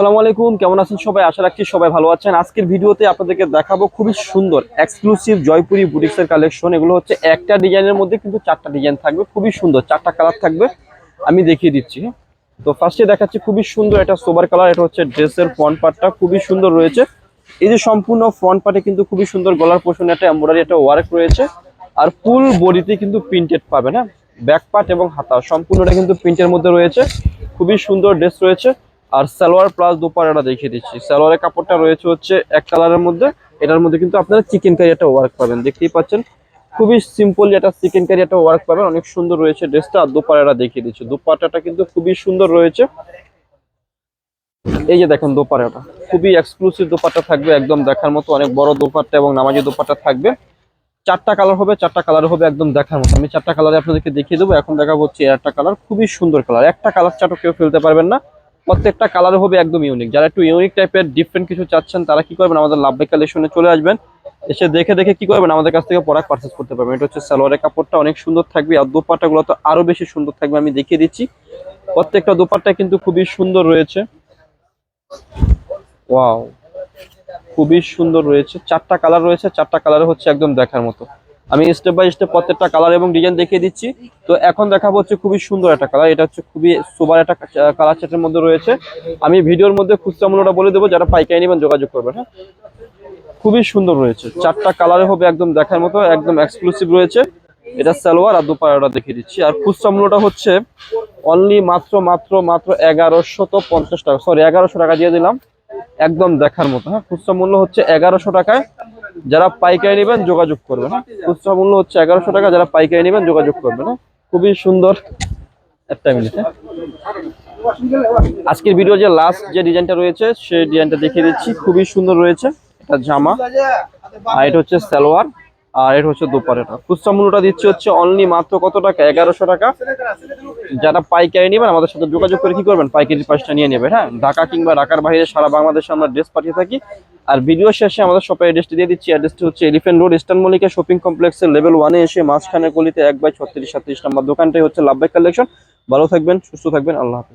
আসসালামু আলাইকুম, কেমন আছেন সবাই? আশা রাখছি সবাই ভালো আছেন। আজকের ভিডিওতে আপনাদেরকে দেখাবো খুবই সুন্দর এক্সক্লুসিভ জয়পুরি বুটিক্সের কালেকশন এগুলো হচ্ছে একটা ডিজাইনের মধ্যে কিন্তু চারটা ডিজাইন থাকবে, খুবই সুন্দর। চারটা কালার থাকবে, আমি দেখিয়ে দিচ্ছি। তো ফার্স্টে দেখাচ্ছি খুবই সুন্দর এটা সোবার কালার এটা হচ্ছে ড্রেসের ফ্রন্ট পার্টটা খুবই সুন্দর রয়েছে। এই যে সম্পূর্ণ ফ্রন্ট পার্টে কিন্তু খুবই সুন্দর গলার পোষণে, একটা এমব্রয়ডারি একটা ওয়ার্ক রয়েছে। আর ফুল বডিতে কিন্তু প্রিন্টেড পাবে না ব্যাক পার্ট এবং হাতা, সম্পূর্ণটা কিন্তু প্রিন্টের মধ্যে রয়েছে। খুবই সুন্দর ড্রেস রয়েছে। আর সালোয়ার প্লাস দুপাড়াটা দেখিয়ে দিচ্ছি। সালোয়ারের কাপড়টা রয়েছে হচ্ছে এক কালারের মধ্যে। এটার মধ্যে কিন্তু আপনারা চিকেন কারি একটা ওয়ার্ক পাবেন। দেখতেই পাচ্ছেন, খুবই সিম্পল একটা চিকেন কারি একটা ওয়ার্ক পাবেন। অনেক সুন্দর রয়েছে ড্রেসটা আর দুপাড়াটা দেখিয়ে দিচ্ছি। দুপাট্টাটা কিন্তু খুবই সুন্দর রয়েছে। এই যে দেখেন দোপাট্টাটা খুবই এক্সক্লুসিভ দোপাট্টা থাকবে একদম দেখার মতো। অনেক বড় দোপাট্টা এবং নামাজি দোপাট্টা থাকবে। চারটা কালার হবে, চারটা কালার হবে একদম দেখার মতো। আমি চারটা কালারে আপনাদেরকে দেখিয়ে দেবো। এখন দেখাবো হচ্ছে একটা কালার খুবই সুন্দর কালার একটা কালার চাটও কেউ ফেলতে পারবেন না। প্রত্যেকটা কালার হবে একদম ইউনিক যারা একটু ইউনিক টাইপের ডিফারেন্ট কিছু চাচ্ছেন, তারা কি করবেন? আমাদের লাভবাই কালেকশনে চলে আসবেন। এসে দেখে দেখে কি করবেন? আমাদের কাছ থেকে প্রোডাক্ট পারচেস করতে পারবেন। এটা হচ্ছে সালোয়ারের কাপড়টা অনেক সুন্দর থাকবে আর দোপাট্টাগুলো তো আরও বেশি সুন্দর থাকবে, আমি দেখিয়ে দিচ্ছি। প্রত্যেকটা দোপাট্টা কিন্তু খুবই সুন্দর রয়েছে। ওয়াও খুবই সুন্দর রয়েছে। চারটা কালার রয়েছে, চারটা কালার হচ্ছে একদম দেখার মতো। আমি স্টেপ বাই স্টেপ প্রত্যেকটা কালার এবং ডিজাইন দেখিয়ে দিচ্ছি। তো এখন দেখাবো হচ্ছে খুবই সুন্দর একটা কালার এটা হচ্ছে খুবই সুপার একটা কালার সেটের মধ্যে রয়েছে। আমি ভিডিওর মধ্যে খুচরা মূল্যটা বলে দেবো, যারা পাইকারি নেবেন যোগাযোগ করবেন হ্যাঁ? খুবই সুন্দর রয়েছে, চারটা কালারে হবে একদম দেখার মতো, একদম এক্সক্লুসিভ রয়েছে। এটা সালোয়ার আর দুপাড়াটা দেখিয়ে দিচ্ছি। আর খুচরা মূল্যটা হচ্ছে অনলি মাত্র মাত্র মাত্র এগারোশো তো পঞ্চাশ টাকা সরি এগারোশো টাকা দিয়ে দিলাম, একদম দেখার মতো হ্যাঁ? খুচরা মূল্য হচ্ছে এগারোশো টাকায় যারা পাইকারি নেবেন যোগাযোগ করবেন। খুচরা মূল্য হচ্ছে এগারোশো টাকা, যারা পাইকারি নেবেন যোগাযোগ করবেন। খুবই সুন্দর একটা মিনিট। আজকের ভিডিও যে লাস্ট যে ডিজাইনটা রয়েছে, সেই ডিজাইনটা দেখিয়ে দিচ্ছি। খুবই সুন্দর রয়েছে। এটা জামা। আর এটা হচ্ছে সালোয়ার। আর এটা হচ্ছে দোপারেটা। খুচরা মূল্যটা দিচ্ছে হচ্ছে অনলি মাত্র কত টাকা? এগারোশো টাকা। যারা পাইকারি নেবেন, আমাদের সাথে যোগাযোগ করে কি করবেন? পাইকারি পাঁচটা নিয়ে নেবে হ্যাঁ? ঢাকা কিংবা ঢাকার বাইরে সারা বাংলাদেশে আমরা ড্রেস পাঠিয়ে থাকি। আর ভিডিও শেষে আমাদের শপের অ্যাড্রেসটি দিয়ে দিচ্ছি। অ্যাড্রেসটি হচ্ছে elephant road eastern Mallika shopping কমপ্লেক্সের লেভেল ওয়ানে এসে মাঝখানে গলিতে এক বাই ছত্রিশ সাতত্রিশ নাম্বার দোকানটাই হচ্ছে লাভবাই কালেকশন ভালো থাকবেন, সুস্থ থাকবেন, আল্লাহ হাফিজ।